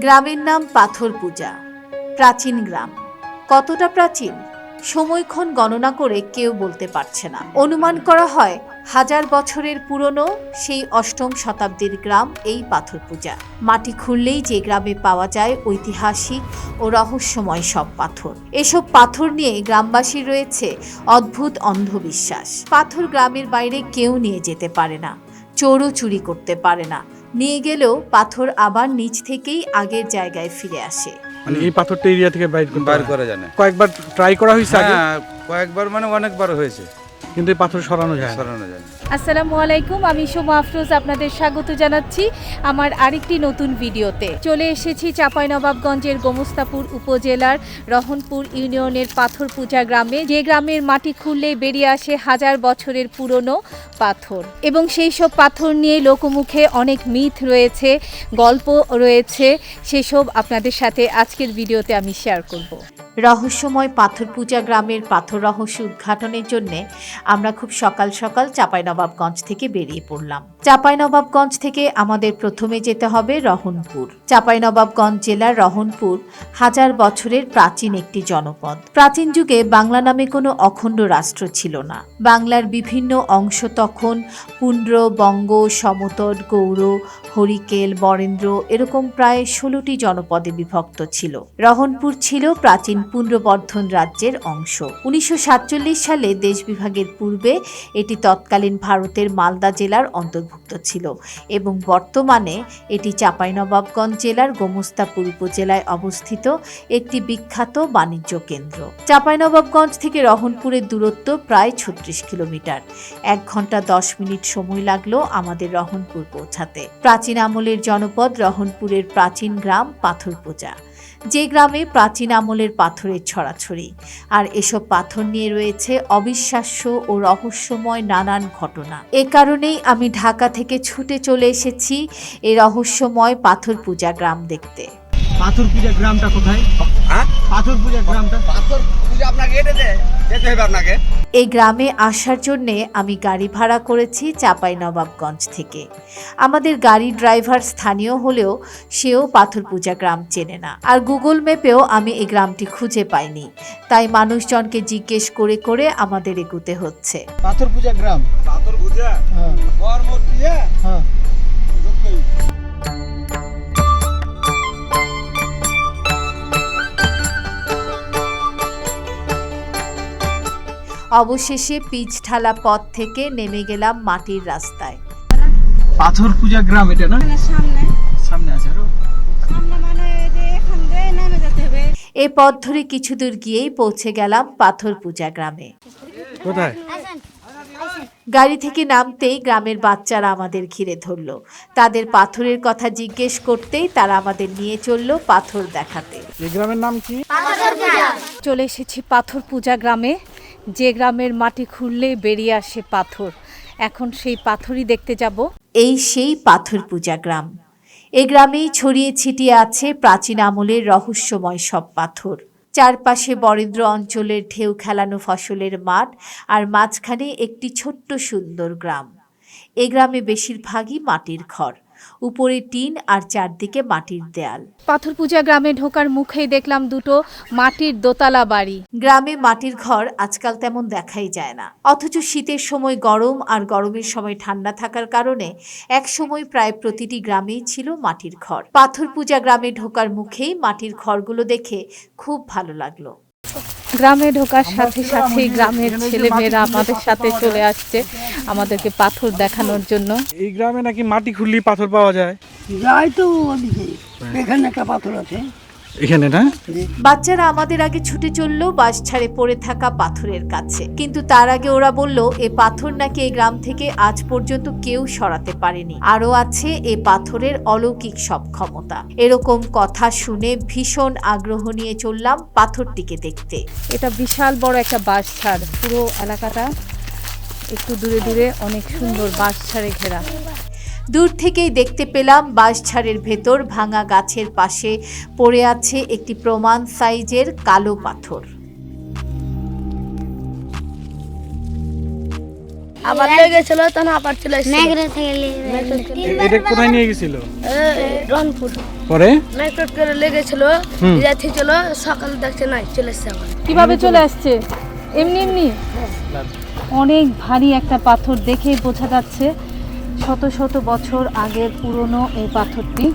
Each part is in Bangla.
গ্রামের নাম পাথর পূজা। প্রাচীন গ্রাম। কতটা প্রাচীন? সময়ক্ষণ গণনা করে কেউ বলতে পারছে না। অনুমান করা হয়, হাজার বছরের পুরনো সেই অষ্টম শতাব্দীর গ্রাম এই পাথর পূজা। মাটি খুললেই যে গ্রামে পাওয়া যায় ঐতিহাসিক ও রহস্যময় সব পাথর। এসব পাথর নিয়ে গ্রামবাসীর রয়েছে অদ্ভুত অন্ধবিশ্বাস। পাথর গ্রামের বাইরে কেউ নিয়ে যেতে পারে না, চোরও চুরি করতে পারে না নিয়ে গেলেও পাথর আবার নিচ থেকেই আগের জায়গায় ফিরে আসে। মানে এই পাথরটা এরিয়া থেকে বাইর করতে করা যায় না। জানে কয়েকবার ট্রাই করা হয়েছে আগে? হ্যাঁ কয়েকবার মানে অনেকবার হয়েছে। কিন্তু এই পাথর সরানো যায় সরানো জানে আসসালামু আলাইকুম, আমি সোমা আফরোজ আপনাদের স্বাগত জানাচ্ছি আমার আরেকটি নতুন ভিডিওতে। চলে এসেছি চাঁপাইনবাবগঞ্জের গোমস্তাপুর উপজেলার রহনপুর ইউনিয়নের পাথর পূজা গ্রামে। যে গ্রামের মাটি খুললে বেরিয়ে আসে হাজার বছরের পুরনো পাথর। এবং সেই সব পাথর নিয়ে লোকমুখে অনেক মিথ রয়েছে, গল্প রয়েছে। সেসব আপনাদের সাথে আজকের ভিডিওতে আমি শেয়ার করব। রহস্যময় পাথর পূজা গ্রামের পাথর রহস্য উদ্ঘাটনের জন্য আমরা খুব সকাল সকাল চাঁপাইনবাবগঞ্জ থেকে বেরিয়ে পড়লাম। চাঁপাইনবাবগঞ্জ থেকে আমাদের প্রথমে যেতে হবে রহনপুর। চাঁপাইনবাবগঞ্জ জেলার রহনপুর হাজার বছরের প্রাচীন একটি জনপদ। প্রাচীন যুগে বাংলা নামে কোনো অখণ্ড রাষ্ট্র ছিল না। বাংলার বিভিন্ন অংশ তখন পুন্ড্র, বঙ্গ, সমতট গৌর হরিকেল, বরেন্দ্র এরকম প্রায় ষোলোটি জনপদে বিভক্ত ছিল। রহনপুর ছিল প্রাচীন পুন্ড্রবর্ধন রাজ্যের অংশ। উনিশশো সাতচল্লিশ সালে দেশ বিভাগের পূর্বে এটি তৎকালীন ভারতের মালদা জেলার অন্তর্ভুক্ত ছিল এবং বর্তমানে এটি চাঁপাইনবাবগঞ্জ জেলার গোমস্তাপুর উপজেলায় অবস্থিত একটি বিখ্যাত বাণিজ্য কেন্দ্র। চাঁপাইনবাবগঞ্জ থেকে রহনপুরের দূরত্ব প্রায় ছত্রিশ কিলোমিটার। এক ঘণ্টা দশ মিনিট সময় লাগল আমাদের রহনপুর পৌঁছাতে। প্রাচীন আমলের জনপদ রহনপুরের প্রাচীন গ্রাম পাথর পূজা। যে গ্রামে প্রাচীন আমলের পাথরের ছড়াছড়ি। আর এসব পাথর নিয়ে রয়েছে অবিশ্বাস্য ও রহস্যময় নানান ঘটনা। এ কারণেই আমি ঢাকা থেকে ছুটে চলে এসেছি এই রহস্যময় পাথর পূজা গ্রাম দেখতে। পাথর পূজা গ্রামটা কোথায়? পাথর পূজা গ্রামটা? পাথর পূজা আপনাকে এটাতে যেতে হবে আপনাকে। এই গ্রামে আসার জন্যে আমি গাড়ি ভাড়া করেছি চাপাই নবাবগঞ্জ থেকে। আমাদের গাড়ি ড্রাইভার স্থানীয় হলেও সেও পাথর পূজা গ্রাম চেনে না। আর গুগল ম্যাপেও আমি এই গ্রামটি খুঁজে পাইনি। তাই মানুষজনকে জিজ্ঞেস করে করে আমাদের এগুতে হচ্ছে। পাথর পূজা গ্রাম পাথর পূজা হ্যাঁ। অবশেষে পিচ ঢালা পথ থেকে নেমে গেলাম মাটির রাস্তায়। পাথর পূজা গ্রাম এটা না? সামনে। সামনে আছে আরও? সামনে মানে এ পথ ধরে কিছু দূর গিয়েই পৌঁছে গেলাম পাথর পূজা গ্রামে। কোথায়? গাড়ি থেকে নামতেই গ্রামের বাচ্চারা আমাদের ঘিরে ধরলো। তাদের পাথরের কথা জিজ্ঞেস করতেই তারা আমাদের নিয়ে চলল পাথর দেখাতে। এই গ্রামের নাম কি? চলে এসেছি পাথর পূজা গ্রামে। যে গ্রামের মাটি খুললে বেরিয়ে আসে পাথর। এখন সেই পাথরই দেখতে যাব। এই সেই পাথর পূজা গ্রাম। এ গ্রামেই ছড়িয়ে ছিটিয়ে আছে প্রাচীন আমলের রহস্যময় সব পাথর। চারপাশে বরেন্দ্র অঞ্চলের ঢেউ খেলানো ফসলের মাঠ আর মাঝখানে একটি ছোট্ট সুন্দর গ্রাম। এ গ্রামে বেশিরভাগই মাটির ঘর উপরে টিন আর চারদিকে মাটির দেয়াল। পাথর পূজা গ্রামে ঢোকার মুখেই দেখলাম দুটো মাটির দোতলা বাড়ি। গ্রামে মাটির ঘর আজকাল তেমন দেখাই যায় না। অথচ শীতের সময় গরম আর গরমের সময় ঠান্ডা থাকার কারণে এক সময় প্রায় প্রতিটি গ্রামেই ছিল মাটির ঘর। পাথর পূজা গ্রামে ঢোকার মুখেই মাটির ঘরগুলো দেখে খুব ভালো লাগল। গ্রামে ঢোকার সাথে সাথে গ্রামের ছেলেমেয়েরা আমাদের সাথে চলে আসছে আমাদেরকে পাথর দেখানোর জন্য। এই গ্রামে নাকি মাটি খুললেই পাথর পাওয়া যায়? যাই তো ওদিকে এখানে একটা পাথর আছে। এখানে না? বাচ্চারা আমাদের আগে ছুটে চলল বাস ছাড়ে পড়ে থাকা পাথরের কাছে। কিন্তু তার আগে ওরা বলল এ পাথর নাকি এই গ্রাম থেকে আজ পর্যন্ত কেউ সরাতে পারেনি। আরও আছে এ পাথরের অলৌকিক সব ক্ষমতা। এরকম কথা শুনে ভীষণ আগ্রহ নিয়ে চললাম পাথরটিকে দেখতে। এটা বিশাল বড় একটা বাস ছাড়। পুরো এলাকাটা একটু দূরে দূরে অনেক সুন্দর বাঁশ ছাড়ে ঘেরা। দূর থেকেই দেখতে পেলাম বাঁশঝাড়ের ভেতর ভাঙা গাছের পাশে পড়ে আছে একটি প্রমাণ সাইজের কালো পাথর। আবার লেগেছিল তখন আবার চলে এসেছিল। এ- এটা কোথায় নিয়ে গেছিল? এই পরে? নাইট্রেট করে লেগেছিল রাতে ছিল সকাল দেখছে নাই চলে এসছে আবার। কীভাবে চলে আসছে? এমনি এমনি? অনেক ভারী একটা পাথর দেখেই বোঝা যাচ্ছে। শত শত বছর আগের পুরনো এই পাথরটি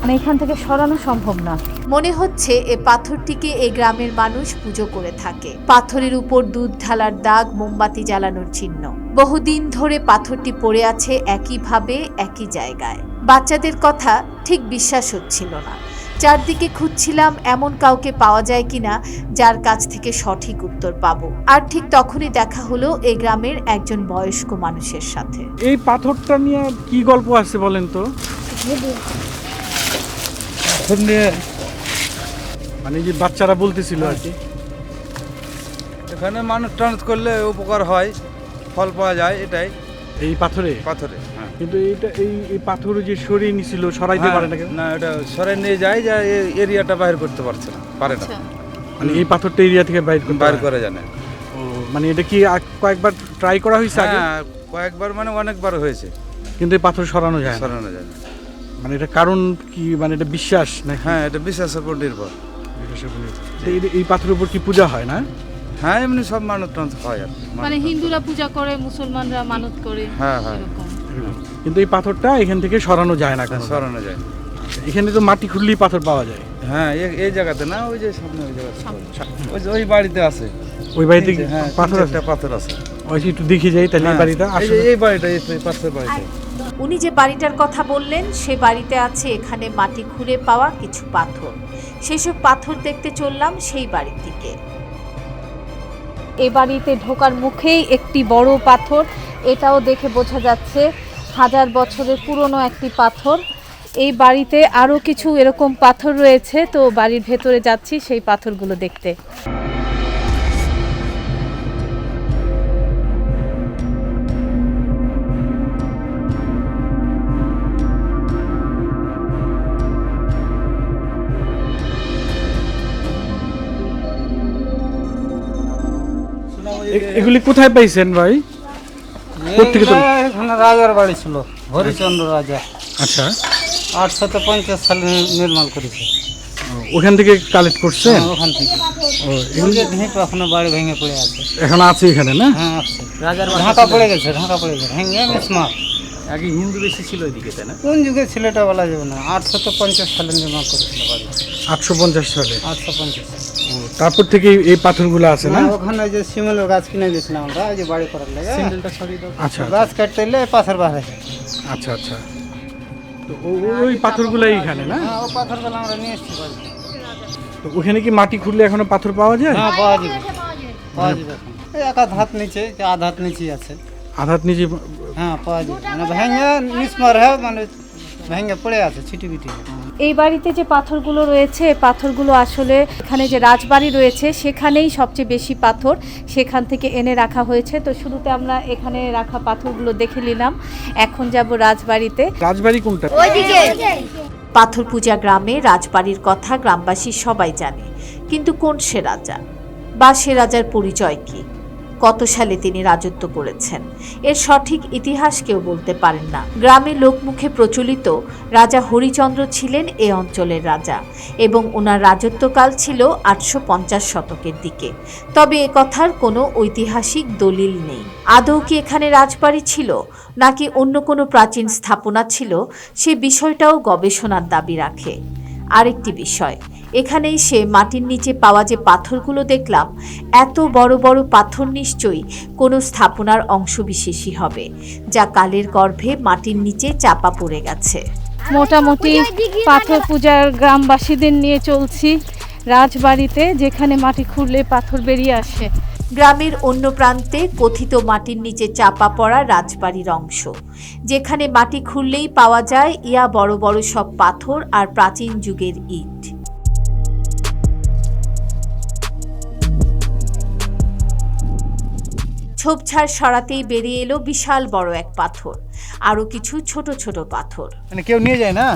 মানে এখান থেকে সরানো সম্ভব না। মনে হচ্ছে এ পাথরটিকে এই গ্রামের মানুষ পুজো করে থাকে। পাথরের উপর দুধ ঢালার দাগ মোমবাতি জ্বালানোর চিহ্ন। বহুদিন ধরে পাথরটি পড়ে আছে একইভাবে, একই জায়গায়। বাচ্চাদের কথা ঠিক বিশ্বাস হচ্ছিল না। চারদিকে খুঁজছিলাম এমন কাউকে পাওয়া যায় কিনা যার কাছ থেকে সঠিক উত্তর পাবো। আর ঠিক তখনই দেখা হলো এ গ্রামের একজন বয়স্ক মানুষের সাথে। এই পাথরটা নিয়ে কি গল্প আছে বলেন তো? নিয়ে মানে যে বাচ্চারা বলতেছিল আর কি। এখানে মানুষ টানুস করলে উপকার হয় ফল পাওয়া যায় এটাই। এই পাথরে? পাথরে। কিন্তু এইটা এই এই পাথর যে সরিয়ে নিছিল সরাইতে পারে না না এটা সরে নিয়ে যায় যে এরিয়াটা বাইর করতে পারছে না পারে না। মানে এই পাথরটা এরিয়া থেকে বাইর করতে বাইর হয়। করে জানে ও, মানে এটা কি কয়েকবার ট্রাই করা হয়েছে আগে? হ্যাঁ কয়েকবার মানে অনেকবার হয়েছে। কিন্তু এই পাথর সরানো যায় সরানো যায় না। মানে এটা কারণ কি মানে এটা বিশ্বাস নাকি? হ্যাঁ এটা বিশ্বাসের উপর নির্ভর। বিশ্বাসের উপর নির্ভর। এই- পাথরের উপর কি পূজা হয় না? হ্যাঁ এমনি সব মানুষ টানুস হয় আর মানে হিন্দুরা পূজা করে মুসলমানরা মানত করে হ্যাঁ হ্যাঁ। কিন্তু এই পাথরটা এখান থেকে সরানো যায় না হ্যাঁ, সরানো যায়। এখানে তো মাটি খুললেই পাথর পাওয়া যায়। হ্যাঁ এই- জায়গাতে না ওই যে সামনে ওই জায়গাতে। ওই যে ওই বাড়িতে আছে। ওই বাড়িতে হ্যাঁ পাথর আছে? একটা পাথর আছে। ওই যে একটু দেখে যাই তাহলে এই হ্যাঁ, বাড়িটা এই আসলে এই বাড়িটা এই এই পাশের বাড়িটা উনি যে বাড়িটার কথা বললেন সে বাড়িতে আছে এখানে মাটি খুঁড়ে পাওয়া কিছু পাথর। সেসব পাথর দেখতে চললাম সেই বাড়ির দিকে। এ বাড়িতে ঢোকার মুখেই একটি বড় পাথর। এটাও দেখে বোঝা যাচ্ছে হাজার বছরের পুরনো একটি পাথর। এই বাড়িতে আরও কিছু এরকম পাথর রয়েছে তো বাড়ির ভেতরে যাচ্ছি সেই পাথরগুলো দেখতে। এগুলি কোথায় পাইছেন ভাই? এখানে রাজার বাড়ি ছিল হরিচন্দ্র রাজা। আচ্ছা। আটশত পঞ্চাশ সালে নির্মাণ করেছে। ওখান থেকে কালেক্ট করছেন হ্যাঁ, ওখান থেকে। এখনও বাড়ি ভেঙে পড়ে আছে। এখন আছে এখানে না? হ্যাঁ আছে। ঢাকা পড়ে গেছে ঢাকা পড়ে গেছে। ভেঙে মিসমার আগে হিন্দু বেশি ছিল এদিকে তাই না? কোন যুগে ছিল এটা বলা যাবে না। আটশত পঞ্চাশ সালে নির্মাণ করেছিল বাড়ি। আটশো পঞ্চাশ সালে? আটশো পঞ্চাশ তারপর থেকে এই- পাথরগুলো আছে না? ওখানে যে শিমলের গাছ কিনে গেছিলাম আমরা ওই যে বাড়ি করার লাগে। আচ্ছা গাছ কাটতে এলে পাথর বাড়ে আচ্ছা আচ্ছা। তো ওই পাথরগুলো এইখানে না? হ্যাঁ ও পাথরগুলো আমরা নিয়ে এসেছি তো ওখানে কি মাটি খুঁড়লে এখনও পাথর পাওয়া যায়? হ্যাঁ পাওয়া যাবে। পাওয়া যাবে এই এক আধ হাত নিচে যে আধ হাত নিচে আছে। আধাত নিচে হ্যাঁ পাওয়া যাবে। মানে ভেঙে নিসমার হ্যাঁ মানে ভেঙে পড়ে আছে ছিটি পিটি এই বাড়িতে যে পাথরগুলো রয়েছে পাথরগুলো আসলে এখানে যে রাজবাড়ি রয়েছে সেখানেই সবচেয়ে বেশি পাথর সেখান থেকে এনে রাখা হয়েছে। তো শুরুতে আমরা এখানে রাখা পাথরগুলো দেখে নিলাম। এখন যাব রাজবাড়িতে। রাজবাড়ি কোনটা? পাথর পূজা গ্রামে রাজবাড়ির কথা গ্রামবাসী সবাই জানে। কিন্তু কোন সে রাজা? বা সে রাজার পরিচয় কি? কত সালে তিনি রাজত্ব করেছেন? এর সঠিক ইতিহাস কেউ বলতে পারেন না। গ্রামের লোকমুখে প্রচলিত রাজা হরিচন্দ্র ছিলেন এ অঞ্চলের রাজা এবং ওনার রাজত্বকাল ছিল আটশো পঞ্চাশ শতকের দিকে। তবে এ কথার কোনো ঐতিহাসিক দলিল নেই। আদৌ কি এখানে রাজবাড়ি ছিল, নাকি অন্য কোনো প্রাচীন স্থাপনা ছিল, সে বিষয়টাও গবেষণার দাবি রাখে। আরেকটি বিষয় এখানেই সে মাটির নিচে পাওয়া যে পাথরগুলো দেখলাম এত বড় বড় পাথর নিশ্চয়ই কোনো স্থাপনার অংশবিশেষই হবে যা কালের গর্ভে মাটির নিচে চাপা পড়ে গেছে। মোটামুটি পাথর পূজার গ্রামবাসীদের নিয়ে চলছি রাজবাড়িতে যেখানে মাটি খুঁড়লে পাথর বেরিয়ে আসে। গ্রামের অন্য প্রান্তে কথিত মাটির নিচে চাপা পড়া রাজবাড়ির অংশ যেখানে মাটি খুললেই পাওয়া যায় ইয়া বড় বড় সব পাথর আর প্রাচীন যুগের ইট। ঝোপঝাড় সরাতেই বেরিয়ে এলো বিশাল বড় এক পাথর। আরও কিছু ছোট ছোট পাথর। মানে কেউ নিয়ে যায় না?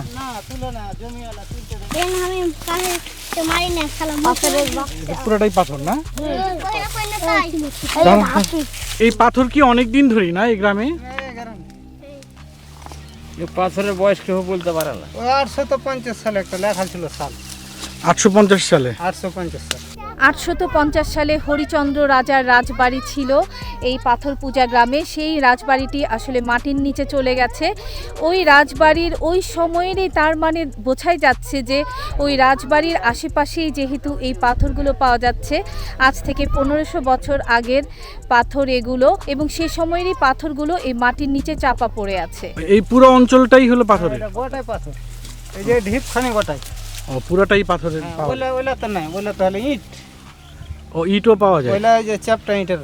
পুরোটাই পাথর না? এই পাথর কি অনেক দিন ধরেই না এই গ্রামে? পাথরের বয়স কেউ বলতে পারে না। আটশো তো পঞ্চাশ সালে একটা লেখা ছিল সাল। আটশো পঞ্চাশ সালে? আটশো পঞ্চাশ সাল। আটশত পঞ্চাশ সালে হরিচন্দ্র রাজার রাজবাড়ি ছিল এই পাথর পূজা গ্রামে। সেই রাজবাড়িটি আসলে মাটির নিচে চলে গেছে। ওই রাজবাড়ির ওই সময়েরই তার মানে বোঝাই যাচ্ছে যে ওই রাজবাড়ির আশেপাশেই যেহেতু এই পাথরগুলো পাওয়া যাচ্ছে আজ থেকে পনেরোশো বছর আগের পাথর এগুলো এবং সে সময়েরই পাথরগুলো এই মাটির নিচে চাপা পড়ে আছে। এই পুরো অঞ্চলটাই হলো পাথরের? গোটাই পাথর। এই যে ঢিপখানি গোটাই। ও পুরোটাই পাথরের? পাওয়া ওইলা ওইলা তো নাই ওইলা তো হলে ইট। ও ইটও পাওয়া যায়। ওইলা যে চ্যাপটা ইটের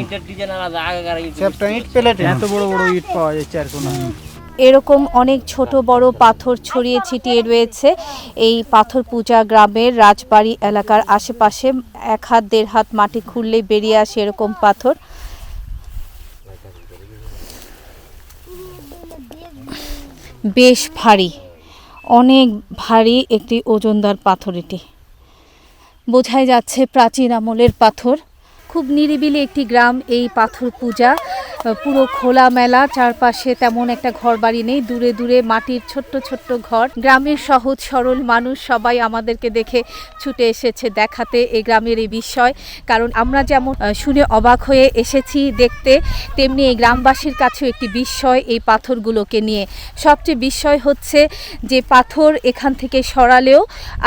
ইন্টার ডিজাইন আলাদা আগেকার চ্যাপটা ইট প্লেট এত বড় বড় ইট পাওয়া যায় চার কোনা এরকম অনেক ছোট বড় পাথর ছড়িয়ে ছিটিয়ে রয়েছে। এই পাথর পূজা গ্রামের রাজবাড়ি এলাকার আশেপাশে এক হাত দেড় হাত মাটি খুললেই বেরিয়ে আসে এরকম পাথর। বেশ ভারী অনেক ভারী একটি ওজনদার পাথর এটি। বোঝাই যাচ্ছে প্রাচীন আমলের পাথর। খুব নিরিবিলি একটি গ্রাম এই পাথর পূজা। পুরো খোলা মেলা চারপাশে তেমন একটা ঘর বাড়ি নেই। দূরে দূরে মাটির ছোট্ট ছোট্ট ঘর। গ্রামের সহজ সরল মানুষ সবাই আমাদেরকে দেখে ছুটে এসেছে দেখাতে এই গ্রামের এই বিষয় কারণ আমরা যেমন শুনে অবাক হয়ে এসেছি দেখতে, তেমনি এই গ্রামবাসীর কাছেও একটি বিস্ময় এই পাথরগুলোকে নিয়ে। সবচেয়ে বিস্ময় হচ্ছে যে পাথর এখান থেকে সরালেও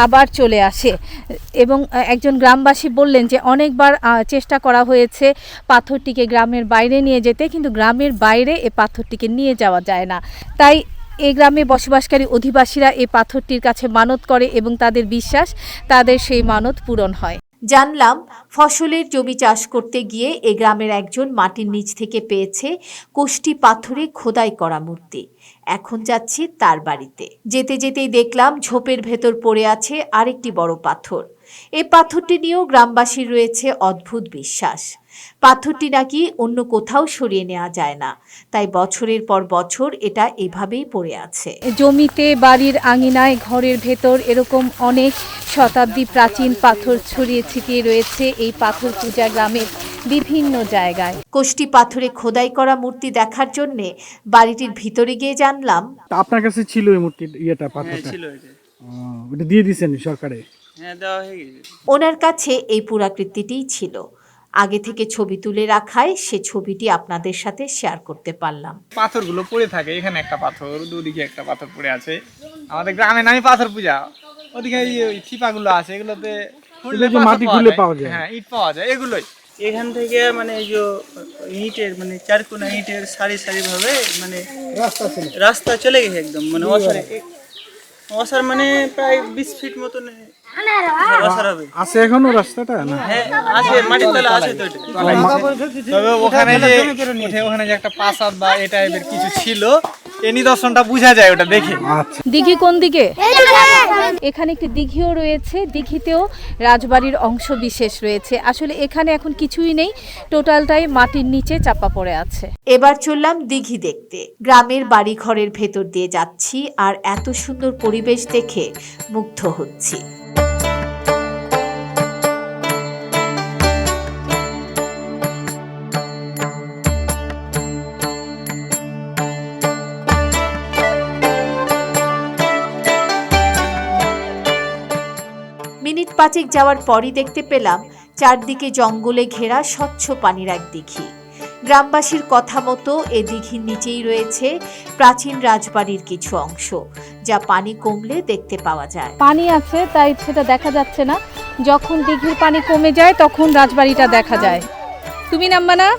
আবার চলে আসে। এবং একজন গ্রামবাসী বললেন যে, অনেকবার চেষ্টা করা হয়েছে পাথরটিকে গ্রামের বাইরে নিয়ে যেতে। কিন্তু গ্রামের বাইরে এ পাথরটিকে নিয়ে যাওয়া যায় না। তাই এই গ্রামে বসবাসকারী অধিবাসীরা এই পাথরটির কাছে মানত করে এবং তাদের বিশ্বাস, তাদের সেই মানত পূরণ হয়। জানলাম, ফসলের জমি চাষ করতে গিয়ে এ গ্রামের একজন মাটির নিচ থেকে পেয়েছে কোষ্টি পাথরে খোদাই করা মূর্তি। এখন যাচ্ছি তার বাড়িতে। যেতে যেতেই দেখলাম ঝোপের ভেতর পড়ে আছে আরেকটি বড় পাথর। এই পাথরটি নিয়েও গ্রামবাসীর রয়েছে অদ্ভুত বিশ্বাস। পাথরটি নাকি অন্য কোথাও সরিয়ে নেওয়া যায় না। তাই বছরের পর বছর এটা এভাবেই পড়ে আছে। জমিতে বাড়ির আঙিনায় ঘরের ভেতর এরকম অনেক শতাব্দী প্রাচীন পাথর ছড়িয়ে ছিটিয়ে রয়েছে এই পাথর পূজা গ্রামের বিভিন্ন জায়গায়। কোষ্টি পাথরে খোদাই করা মূর্তি দেখার জন্যে বাড়িটির ভিতরে গিয়ে জানলাম আপনার কাছে ছিল এই মূর্তি ইয়েটা পাথরটা? ছিল ওটা দিয়ে দিয়েছেন সরকারে? হ্যাঁ হয়ে ওনার কাছে এই পুরাকৃতিটিই ছিল। আগে থেকে ছবি তুলে রাখায় সে ছবিটি আপনাদের সাথে শেয়ার করতে পারলাম। পাথরগুলো পড়ে থাকে এখানে একটা পাথর দুদিকে একটা পাথর পড়ে আছে। আমাদের গ্রামে নামই পাথর পূজা। ওদিকে এই ওই চিপাগুলো আছে এগুলোতে মাটি খুলে পাওয়া যায়। হ্যাঁ ইট পাওয়া যায় এগুলোই। এখান থেকে মানে এই যে ইটের মানে চার কোনা ইটের সারি সারি ভাবে মানে রাস্তা ছিল রাস্তা চলে গেছে একদম মানে অসারে অসার মানে প্রায় বিশ ফিট মতন আছে। এখনও রাস্তাটা? না। হ্যাঁ আছে মাটির তলে আছে তো তবে ওখানে যে ওখানে যে একটা প্রাসাদ বা এই টাইপের কিছু ছিল এই নিদর্শনটা বোঝা যায় ওটা দেখে। আচ্ছা। দিঘি কোন দিকে? এখানে একটি দিঘিও রয়েছে দিঘিতেও রাজবাড়ির অংশ বিশেষ রয়েছে। আসলে এখানে এখন কিছুই নেই টোটালটাই মাটির নিচে চাপা পড়ে আছে। এবার চললাম দিঘি দেখতে। গ্রামের বাড়ি ঘরের ভেতর দিয়ে যাচ্ছি আর এত সুন্দর পরিবেশ দেখে মুগ্ধ হচ্ছি। পাঁচেক যাওয়ার পরই দেখতে পেলাম চারদিকে জঙ্গলে ঘেরা স্বচ্ছ পানির এক দিঘি। গ্রামবাসীর কথা মতো এ দিঘির নিচেই রয়েছে প্রাচীন রাজবাড়ির কিছু অংশ যা পানি কমলে দেখতে পাওয়া যায়। পানি আছে তাই সেটা দেখা যাচ্ছে না। যখন দিঘির পানি কমে যায় তখন রাজবাড়িটা দেখা যায়। তুমি নামবা না?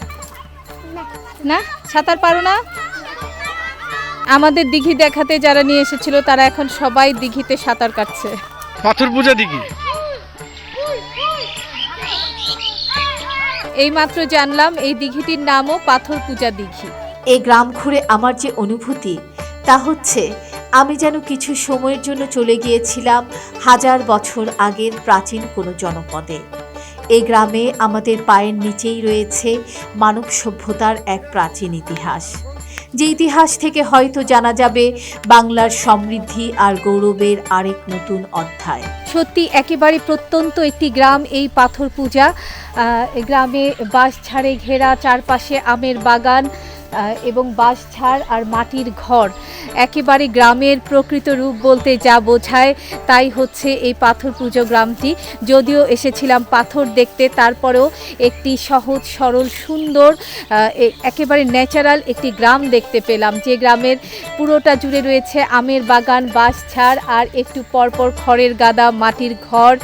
না? সাঁতার পারো না? আমাদের দিঘি দেখাতে যারা নিয়ে এসেছিল তারা এখন সবাই দিঘিতে সাঁতার কাটছে। পাথর পূজা দিঘি? এইমাত্র জানলাম এই দিঘিটির নামও পাথর পূজা দিঘি। এই গ্রাম ঘুরে আমার যে অনুভূতি, তা হচ্ছে আমি যেন কিছু সময়ের জন্য চলে গিয়েছিলাম হাজার বছর আগের প্রাচীন কোনো জনপদে। এই গ্রামে আমাদের পায়ের নিচেই রয়েছে মানব সভ্যতার এক প্রাচীন ইতিহাস। যে ইতিহাস থেকে হয়তো জানা যাবে, বাংলার সমৃদ্ধি আর গৌরবের আরেক নতুন অধ্যায়। সত্যি, একেবারে প্রত্যন্ত একটি গ্রাম এই পাথর পূজা। গ্রামে বাঁশ ছাড়ে ঘেরা, চারপাশে আমের বাগান এবং বাঁশ, ছাড় আর মাটির ঘর। একেবারে গ্রামের প্রকৃত রূপ বলতে যা বোঝায় তাই হচ্ছে এই পাথর পুজো গ্রামটি। যদিও এসেছিলাম পাথর দেখতে, তারপরেও একটি সহজ, সরল, সুন্দর একেবারে ন্যাচারাল একটি গ্রাম দেখতে পেলাম। যে গ্রামের পুরোটা জুড়ে রয়েছে আমের বাগান, বাঁশ, ছাড় আর একটু পরপর খড়ের গাদা, মাটির ঘর।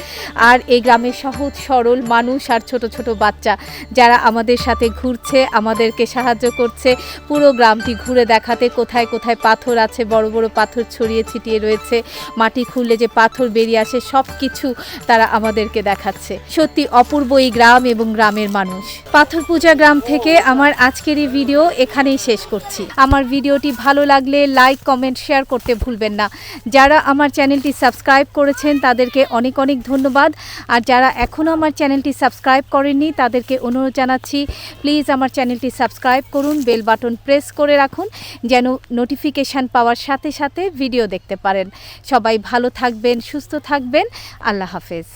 আর এই গ্রামের সহজ, সরল মানুষ আর ছোট ছোট বাচ্চা যারা আমাদের সাথে ঘুরছে, আমাদেরকে সাহায্য করছে পুরো গ্রামটি ঘুরে দেখাতে কোথায় কোথায় পাথর আছে, বড় বড় পাথর ছড়িয়ে ছিটিয়ে রয়েছে, মাটি খুললে যে পাথর বেরিয়ে আসে সব কিছু তারা আমাদেরকে দেখাচ্ছে। সত্যি অপূর্ব এই গ্রাম এবং গ্রামের মানুষ। পাথর পূজা গ্রাম থেকে আমার আজকের এই ভিডিও এখানেই শেষ করছি। আমার ভিডিওটি ভালো লাগলে লাইক, কমেন্ট, শেয়ার করতে ভুলবেন না। যারা আমার চ্যানেলটি সাবস্ক্রাইব করেছেন, তাদেরকে অনেক অনেক ধন্যবাদ। আর যারা এখনও আমার চ্যানেলটি সাবস্ক্রাইব করেননি, তাদেরকে অনুরোধ জানাচ্ছি, প্লিজ আমার চ্যানেলটি সাবস্ক্রাইব করুন, বেল বাটন প্রেস করে রাখুন, যেন নোটিফিকেশান পাওয়ার সাথে সাথে ভিডিও দেখতে পারেন। সবাই ভালো থাকবেন, সুস্থ থাকবেন। আল্লাহ হাফেজ।